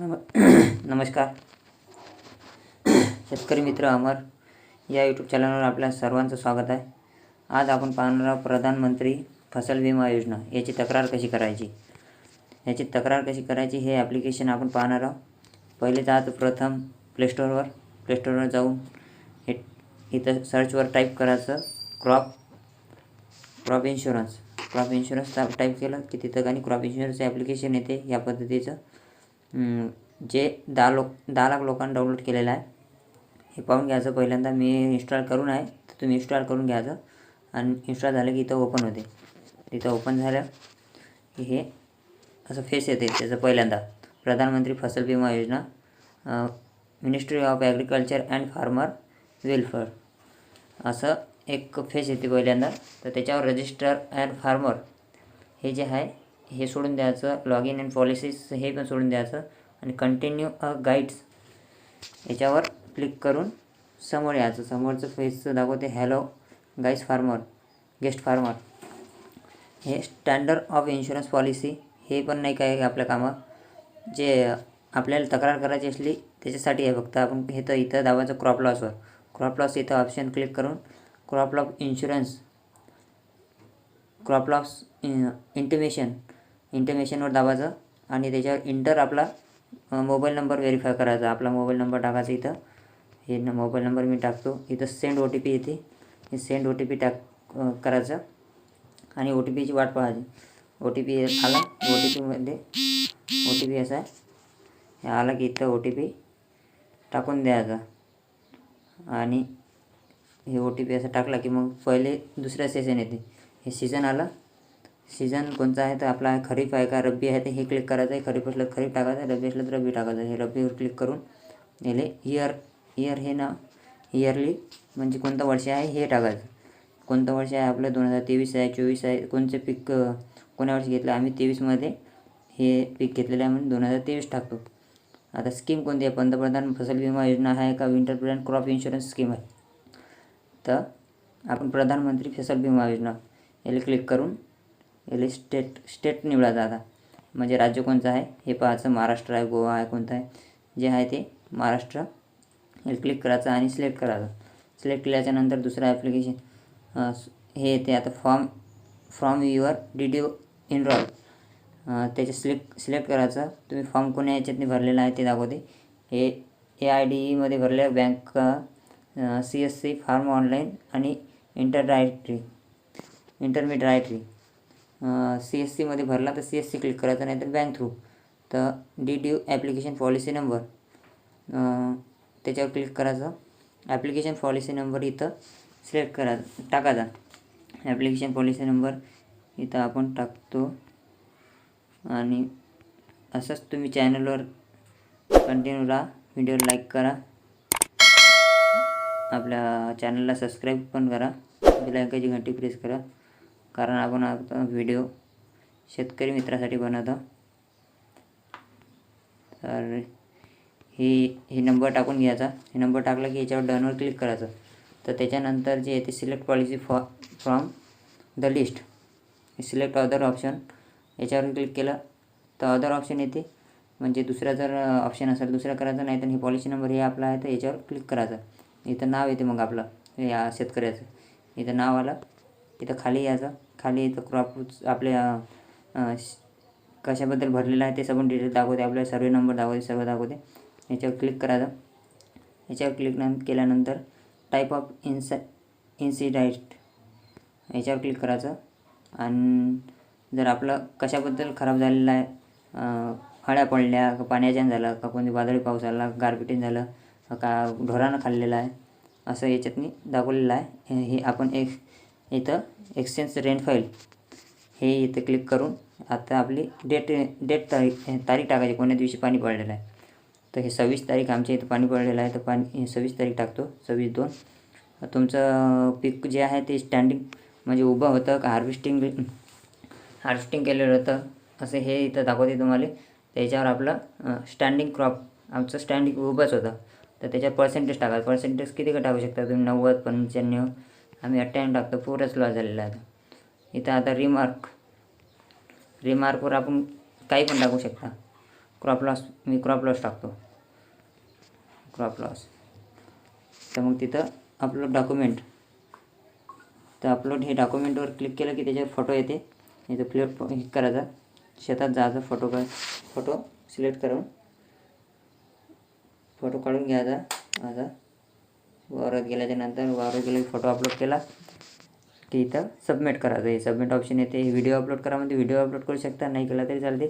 नम नमस्कार. शेतकरी मित्र अमर या यूट्यूब चॅनलवर आपल्या सर्वांचं स्वागत आहे. आज आपण पाहणार आहोत प्रधानमंत्री फसल विमा योजना. याची तक्रार कशी करायची? याची तक्रार कशी करायची हे ॲप्लिकेशन आपण पाहणार आहोत. पहिले जात प्रथम प्लेस्टोरवर प्लेस्टोरवर जाऊन हे इथं सर्चवर टाईप करायचं. Crop crop insurance crop insurance type केलं की तिथं आणि क्रॉप इन्शुरन्सचं ॲप्लिकेशन येते या पद्धतीचं. जे दहा लोक दहा लाख लोकांनी डाउनलोड केलेलं आहे हे पाहून घ्यायचं. पहिल्यांदा मी इन्स्टॉल करून आहे तर तुम्ही इन्स्टॉल करून घ्यायचं आणि इन्स्टॉल झालं की इथं ओपन होते. तिथं ओपन झालं की हे असं फेस येते त्याचं पहिल्यांदा. प्रधानमंत्री फसल विमा योजना ministry of agriculture and farmer welfare असं एक फेस येते पहिल्यांदा. तर त्याच्यावर रजिस्टर अँड फार्मर हे जे आहे हे सोडून द्यायचं. लॉग इन अँड पॉलिसीज हे पण सोडून द्यायचं. आणि कंटिन्यू अ गाईड्स याच्यावर क्लिक करून समोर यायचं. समोरचं फेसचं दाखवते. Hello guys farmer guest farmer हे स्टँडर्ड ऑफ इन्शुरन्स पॉलिसी हे पण नाही काय आपल्या कामात. जे आपल्याला तक्रार करायची असली त्याच्यासाठी आहे फक्त. आपण हे तर इथं दाबायचं क्रॉप लॉसवर क्रॉप लॉस इथं ऑप्शन क्लिक करून crop loss insurance crop loss intimation इंटरमेशनवर दाबायचं आणि त्याच्यावर इंटर आपला मोबाईल नंबर व्हेरीफाय करायचा. आपला मोबाईल नंबर टाकायचा इथं. हे न मोबाईल नंबर मी टाकतो. इथं सेंड ओ टी पी येते. हे सेंड ओ टी पी टाक करायचं. आणि ओ टी पीची वाट पाहायची. ओ टी पी आला ओ टी पीमध्ये ओ टी पी असा आहे. हे आला की इथं ओ टी पी टाकून द्यायचा. आणि हे ओ टी पी असं टाकला की मग पहिले दुसऱ्या सेशन येते. हे सीझन आलं सीझन कोणता आहे तर आपला आहे खरीप आहे का? रब्बी आहे ते हे क्लिक करायचं आहे. खरीप असलं तर खरीप टाकायचं आहे. रब्बी असलं तर रब्बी टाकायचं आहे. हे रब्बीवर क्लिक करून याले इयर इयर हे ना इयरली म्हणजे कोणतं वर्ष आहे हे टाकायचं. कोणतं वर्ष आहे आपलं? दोन हजार तेवीस आहे चोवीस आहे. कोणचं पीक कोण्या वर्षी घेतलं? आम्ही तेवीसमध्ये हे पीक घेतलेलं आहे म्हणून दोन हजार तेवीस टाकतो. आता स्कीम कोणती आहे? पंतप्रधान फसल विमा योजना आहे का? Winter plan crop insurance scheme आहे. तर आपण प्रधानमंत्री फसल विमा योजना याला क्लिक करून याला स्टेट स्टेट निवडा आता म्हणजे राज्य कोणतं आहे? हे पाहायचं. महाराष्ट्र आहे गोवा आहे कोणतं आहे? जे आहे ते महाराष्ट्र. याला क्लिक करायचं आणि सिलेक्ट करायचं. सिलेक्ट केल्याच्यानंतर दुसरं ॲप्लिकेशन हे येते. आता form from your D enrol त्याचे सिलेक्ट सिलेक्ट करायचं. तुम्ही फॉर्म कोण्या याच्यातनी भरलेला आहे ते दाखवते. हे ए आय डी ईमध्ये भरले bank C S C farm online आणि इंटरडायरेक्टरी इंटरमिडिएटरी सी एस सीमध्ये भरला तर सी एस सी क्लिक करायचं नाही तर बँक थ्रू तर D D application policy number त्याच्यावर क्लिक करायचं ॲप्लिकेशन पॉलिसी नंबर इथं सिलेक्ट करा टाकायचा ॲप्लिकेशन पॉलिसी नंबर इथं आपण टाकतो. आणि असंच तुम्ही चॅनलवर कंटिन्यू राहा व्हिडिओ लाईक करा. आपल्या चॅनलला सबस्क्राईब पण करा. बेलायकाची घंटी प्रेस करा. कारण आपण आता व्हिडिओ शेतकरी मित्रासाठी बनवतो. तर ही हे नंबर टाकून घ्यायचा. हे नंबर टाकला की याच्यावर डनवर क्लिक करायचं. तर त्याच्यानंतर जे येते सिलेक्ट पॉलिसी फॉ from the list select other option याच्यावर क्लिक केलं तर अदर ऑप्शन येते. म्हणजे दुसरा जर ऑप्शन असेल दुसरा करायचा नाही तर हे पॉलिसी नंबर हे आपला आहे तर याच्यावर क्लिक करायचं. इथं नाव येते मग आपलं या शेतकऱ्याचं. इथं नाव आलं. इथं खाली यायचं खाली इथं क्रॉप आपल्या श- कशाबद्दल भरलेलं आहे ते सगळं डिटेल दाखवते. आपल्याला सर्वे नंबर दाखवते सर्व दाखवते. याच्यावर क्लिक करायचं याच्यावर क्लिक न केल्यानंतर टाईप ऑफ इन्स इन्सिडाईट याच्यावर क्लिक करायचं. आणि जर आपलं कशाबद्दल खराब झालेलं आहे हळ्या अळ्या पडल्या का पाण्याच्यानं झालं का कोणती वादळी पाऊस आला गारपिटीन झालं का ढोरानं खाल्लेलं आहे असं याच्यातनी दाखवलेलं आहे. हे- हे आपण एक इथं एक्सचेंज रेंट फाईल हे इथं क्लिक करून आता आपली डेट डेट तारीख तारीख टाकायची कोण्या दिवशी पाणी पडलेलं आहे. तर हे सव्वीस तारीख आमच्या इथं पाणी पडलेलं आहे तर पाणी सव्वीस तारीख टाकतो सव्वीस दोन. तुमचं पीक जे आहे ते स्टँडिंग म्हणजे उभं होतं का हार्वेस्टिंग हार्वेस्टिंग केलेलं होतं असं हे इथं दाखवते तुम्हाला. त्याच्यावर आपलं स्टँडिंग क्रॉप आमचं स्टँडिंग उभंच होतं. तर त्याच्यावर पर्सेंटेज टाका. पर्सेंटेज किती का टाकू शकता तुम्ही? नव्वद पंच्याण्णव आम्ही अठ्ठ्याण्णव टाकतो पुरंच लॉस झालेला आहे. आता इथं आता रिमार्क रिमार्कवर आपण काही पण टाकू शकता. क्रॉप लॉस मी क्रॉप लॉस टाकतो. क्रॉप लॉस तर मग तिथं अपलोड डॉक्युमेंट तर अपलोड हे डॉक्युमेंटवर क्लिक केलं की त्याच्यावर फोटो येते. इथं फ्लिप हे करायचा. शेतात जायचा फोटो का फोटो सिलेक्ट करून. फोटो काढून घ्यायचा. माझा वावरात गेल्याच्यानंतर वावरात गेला की फोटो अपलोड केला. की इथं सबमिट करायचं हे सबमिट ऑप्शन येते व्हिडिओ अपलोड करा. म्हणजे व्हिडिओ अपलोड करू शकता नाही केला तरी चालते.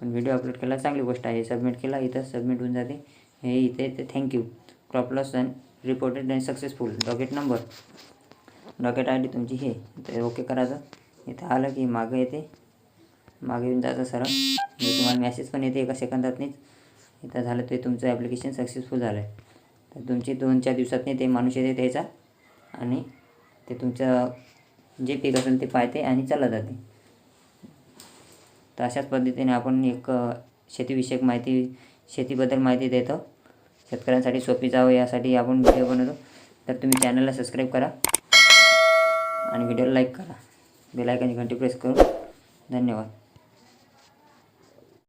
पण व्हिडिओ अपलोड केला चांगली गोष्ट आहे. सबमिट केला इथं सबमिट होऊन जाते. हे इथे ते thank you crop loss and reported and successful docket number docket I D तुमची हे. तर ओके करायचं इथं आलं की मागं येते. मागे येऊन जायचं सरळ. मी तुम्हाला मेसेज पण येते एका सेकंदातनीच इथं झालं ते तुमचं ॲप्लिकेशन सक्सेसफुल झालं आहे तर तुमची दोन चार दिवसातनी ते माणूस येते त्याचा. आणि ते तुमचं जे पीक असेल ते पाहते आणि चालला जाते. तर अशाच पद्धतीने आपण एक शेतीविषयक माहिती शेतीबद्दल माहिती देतो. शेतकऱ्यांसाठी सोपी जावं यासाठी आपण व्हिडिओ बनवतो. तर तुम्ही चॅनलला सबस्क्राईब करा. आणि व्हिडिओला लाईक करा. बेलायकनची घंटी प्रेस करून. धन्यवाद.